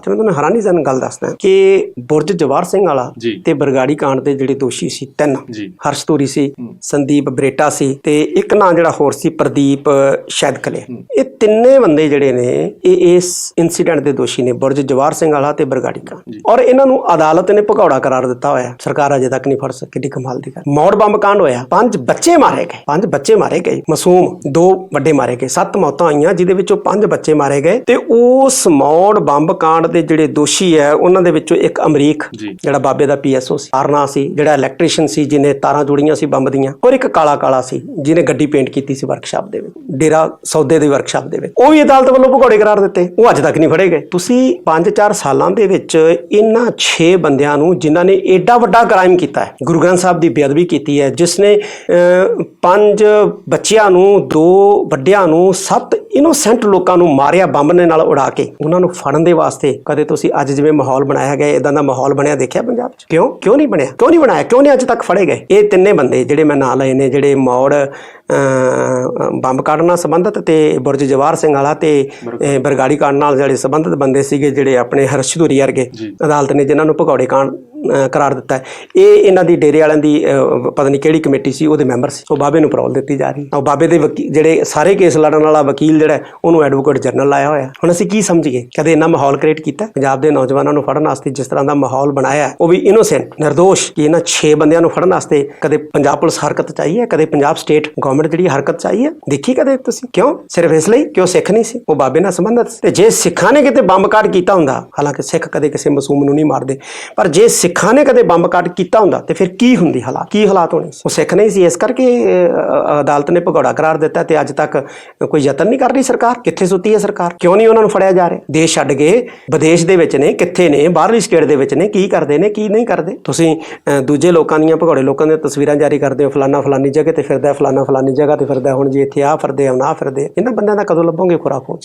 ਚ ਮੈਂ ਤੁਹਾਨੂੰ ਹੈਰਾਨੀਜਨਕ ਗੱਲ ਦੱਸਦਾ ਕਿ ਬੁਰਜ ਜਵਾਰ ਸਿੰਘ ਵਾਲਾ। ਤੇ ਬਰਗਾੜੀ ਕਾਂਡ ਦੇ ਜਿਹੜੇ ਦੋਸ਼ੀ ਸੀ ਤਿੰਨ ਹਰਸ਼ ਧੂਰੀ ਸੀ। ਸੰਦੀਪ ਬਰੇਟਾ ਸੀ ਤੇ ਇੱਕ ਨਾਂ ਜਿਹੜਾ ਹੋਰ ਸੀ ਪ੍ਰਦੀਪ ਸ਼ੈਦਕਲੇ। ਇਹ ਤਿੰਨੇ ਬੰਦੇ ਜਿਹੜੇ ਨੇ ਇਹ ਇਸ ਇਨਸੀਡੈਂਟ ਦੇ ਦੋਸ਼ੀ ਨੇ ਬੁਰਜ ਜਵਾਰ ਸਿੰਘ ਵਾਲਾ ਤੇ ਬਰਗਾੜੀ ਜੀ। ਔਰ ਇਹਨਾਂ ਨੂੰ ਅਦਾਲਤ ਨੇ ਭਗੌੜਾ ਕਰਾਰ ਦਿੱਤਾ ਹੋਇਆ। ਸਰਕਾਰ ਅਜੇ ਤੱਕ ਨਹੀਂ ਫੜ ਸਕੀ ਕਿੱਡੀ ਕਮਾਲ ਦੀ ਗੱਲ। ਮੌੜ ਬੰਬ ਕਾਂਡ ਹੋਇਆ। ਪੰਜ ਬੱਚੇ ਮਾਰੇ ਗਏ। ਪੰਜ ਬੱਚੇ ਮਾਰੇ ਗਏ। ਮਾਸੂਮ ਦੋ ਵੱਡੇ ਮਾਰੇ ਗਏ। ਸੱਤ ਮੌਤਾਂ ਆਈਆਂ ਜਿਹਦੇ ਵਿੱਚੋਂ ਪੰਜ ਬੱਚੇ ਮਾਰੇ ਗਏ। ਤੇ ਉਸ ਮੌੜ ਬੰਬ ਕਾਂਡ ਦੇ ਜਿਹੜੇ ਦੋਸ਼ੀ ਹੈ ਉਹਨਾਂ ਦੇ ਵਿੱਚੋਂ ਇੱਕ ਅਮਰੀਕ ਜਿਹੜਾ ਬਾਬੇ ਦਾ ਪੀਐਸਓ ਸੀ। ਆਰਨਾ ਸੀ ਜਿਹੜਾ ਇਲੈਕਟ੍ਰੀਸ਼ੀਅਨ ਸੀ ਜਿਹਨੇ ਤਾਰਾਂ ਜੁੜੀਆਂ ਸੀ ਬੰਬ ਦੀਆਂ। ਔਰ ਇੱਕ ਕਾਲਾ ਕਾਲਾ ਸੀ ਜਿਹਨੇ ਗੱਡੀ ਪੇਂਟ ਕੀਤੀ ਸੀ ਵਰਕਸ਼ਾਪ ਦੇ ਵਿੱਚ। ਡੇਰਾ ਸੌਦੇ ਦੀ ਵਰਕਸ਼ਾਪ ਦੇ ਉਹ ਵੀ ਅਦਾਲਤ ਵੱਲੋਂ ਭਗੌੜੇ ਕਰਾਰ ਦਿੱਤੇ। ਉਹ ਅੱਜ ਤੱਕ ਨਹੀਂ ਫੜੇ ਗਏ। ਤੁਸੀਂ 5-4 ਸਾਲਾਂ ਦੇ ਵਿੱਚ ਇਹਨਾਂ 6 ਬੰਦਿਆਂ ਨੂੰ ਜਿਨ੍ਹਾਂ ਨੇ ਐਡਾ ਵੱਡਾ ਕ੍ਰਾਈਮ ਕੀਤਾ ਹੈ, ਗੁਰੂ ਗ੍ਰੰਥ ਸਾਹਿਬ ਦੀ ਬੇਅਦਬੀ ਕੀਤੀ ਹੈ, ਜਿਸ ਨੇ ਪੰਜ ਬੱਚਿਆਂ ਨੂੰ, ਦੋ ਵੱਡਿਆਂ ਨੂੰ, ਸੱਤ ਇਨੋਸੈਂਟ ਲੋਕਾਂ ਨੂੰ ਮਾਰਿਆ ਬੰਬ ਦੇ ਨਾਲ ਉਡਾ ਕੇ ਉਹਨਾਂ ਨੂੰ ਫੜਨ ਦੇ ਵਾਸਤੇ ਕਦੇ ਤੁਸੀਂ ਅੱਜ ਜਿਵੇਂ ਮਾਹੌਲ ਬਣਾਇਆ ਗਿਆ ਇਦਾਂ ਦਾ ਮਾਹੌਲ ਬਣਿਆ ਦੇਖਿਆ ਪੰਜਾਬ 'ਚ? ਕਿਉਂ? ਕਿਉਂ ਨਹੀਂ ਬਣਿਆ? ਕਿਉਂ ਨਹੀਂ ਬਣਾਇਆ? ਕਿਉਂ ਨਹੀਂ ਅੱਜ ਤੱਕ ਫੜੇ ਗਏ? ਇਹ ਤਿੰਨੇ ਬੰਦੇ ਜਿਹੜੇ ਮੈਂ ਨਾਂ ਲਏ ਨੇ ਜਿਹੜੇ ਮੌੜ ਬੰਬ ਕਾਂਡ ਨਾਲ ਸੰਬੰਧਿਤ ਤੇ ਬੁਰਜ ਜਵਾਰ ਸਿੰਘ ਵਾਲਾ ਤੇ ਬਰਗਾੜੀ ਕਾਂਡ ਨਾਲ ਜਿਹੜੇ ਸੰਬੰਧਿਤ ਬੰਦੇ ਸੀਗੇ ਜਿਹੜੇ ਆਪਣੇ ਹਰਸ਼ਧੂਰੀ ਵਰਗੇ। ਅਦਾਲਤ ਨੇ ਜਿਨ੍ਹਾਂ ਨੂੰ ਭਗੌੜੇ ਕਾਂਡ ਕਰਾਰ ਦਿੱਤਾ ਇਹ ਇਹਨਾਂ ਦੀ ਡੇਰੇ ਵਾਲਿਆਂ ਦੀ ਪਤਾ ਨਹੀਂ ਕਿਹੜੀ ਕਮੇਟੀ ਸੀ ਉਹਦੇ ਮੈਂਬਰ ਸੀ। ਉਹ ਬਾਬੇ ਨੂੰ ਪਰੋਲ ਦਿੱਤੀ ਜਾ ਰਹੀ ਹੈ। ਉਹ ਬਾਬੇ ਦੇ ਜਿਹੜੇ ਸਾਰੇ ਕੇਸ ਲੜਨ ਵਾਲਾ ਵਕੀਲ ਜਿਹੜਾ ਉਹਨੂੰ ਐਡਵੋਕੇਟ ਜਨਰਲ ਲਾਇਆ ਹੋਇਆ ਹੁਣ ਅਸੀਂ ਕੀ ਸਮਝੀਏ? ਕਦੇ ਇੰਨਾ ਮਾਹੌਲ ਕ੍ਰੀਏਟ ਕੀਤਾ? ਪੰਜਾਬ ਦੇ ਨੌਜਵਾਨਾਂ ਨੂੰ ਫੜਨ ਵਾਸਤੇ ਜਿਸ ਤਰ੍ਹਾਂ ਦਾ ਮਾਹੌਲ ਬਣਾਇਆ ਉਹ ਵੀ ਇਨੋਸੈਂਟ ਨਿਰਦੋਸ਼ ਕਿ ਇਹਨਾਂ 6 ਬੰਦਿਆਂ ਨੂੰ ਫੜਨ ਵਾਸਤੇ ਕਦੇ ਪੰਜਾਬ ਪੁਲਿਸ ਹਰਕਤ ਚਾਹੀਏ ਕਦੇ ਪੰਜਾਬ ਸਟੇਟ ਗਵਰਨਮੈਂਟ ਜਿਹੜੀ ਹਰਕਤ ਚਾਹੀਏ ਦੇਖੀ ਕਦੇ ਤੁਸੀਂ? ਕਿਉਂ? ਸਿਰਫ ਇਸ ਲਈ ਕਿ ਉਹ ਸਿੱਖ ਨਹੀਂ ਸੀ? ਉਹ ਬਾਬੇ ਨਾਲ ਸੰਬੰਧਿਤ ਤੇ ਜੇ ਸਿੱਖਾਂ ਨੇ ਕਿਤੇ ਬੰਬ ਕਾਟ ਕੀਤਾ ਹੁੰਦਾ, ਹਾਲਾਂਕਿ ਸਿੱਖ ਕਦੇ ਕਿਸੇ ਮਾਸੂਮ ਨੂੰ ਨਹੀਂ ਮਾਰਦੇ, ਪਰ ਜੇ ਸਿੱਖਾਂ ਨੇ ਕਦੇ ਬੰਬ ਕਾਟ ਕੀਤਾ ਹੁੰਦਾ, ਤੇ ਫਿਰ ਕੀ ਹੁੰਦੀ ਹਾਲਾਤ? ਕੀ ਹਾਲਾਤ ਹੋਣੇ ਉਹ ਸਿੱਖ ਨਹੀਂ ਸੀ, ਇਸ ਕਰਕੇ ਅਦਾਲਤ ਨੇ ਭਗੌੜਾ ਕਰਾਰ ਦਿੱਤਾ ਤੇ ਅੱਜ ਤੱਕ ਕੋਈ ਯਤਨ ਨਹੀਂ ਕਰ ਰਹੀ ਸਰਕਾਰ? ਕਿੱਥੇ ਸੁੱਤੀ ਹੈ ਸਰਕਾਰ? ਕਿਉਂ ਨਹੀਂ ਉਹਨਾਂ ਨੂੰ ਫੜਿਆ ਜਾ ਰਿਹਾ? ਦੇਸ਼ ਛੱਡ ਕੇ ਵਿਦੇਸ਼ ਦੇ ਵਿੱਚ ਨੇ ਕਿੱਥੇ ਨੇ ਬਾਹਰਲੀ ਸਟੇਟ ਦੇ ਵਿੱਚ ਨੇ ਕੀ ਕਰਦੇ ਨੇ ਕੀ ਨਹੀਂ ਕਰਦੇ? ਤੁਸੀਂ ਅਹ, ਦੂਜੇ ਲੋਕਾਂ ਦੀਆਂ ਭਗੌੜੇ ਲੋਕਾਂ ਦੀਆਂ ਤਸਵੀਰਾਂ ਜਾਰੀ ਕਰਦੇ ਹੋ ਫਲਾਨਾ ਫਲਾਨੀ ਜਗ੍ਹਾ ਤੇ ਫਿਰਦਾ ਹੈ, ਫਲਾਨਾ ਫਲਾਨੀ ਜਗ੍ਹਾ ਤੇ ਫਿਰਦਾ ਹੁਣ ਜੀ ਇੱਥੇ ਆ ਫਿਰਦੇ ਆ ਨਾ ਫਿਰਦੇ ਇਹਨਾਂ ਬੰਦਿਆਂ ਦਾ ਕਦੋਂ ਲੱਭੋਗੇ ਖੁਰਾਕ ਖੋਜ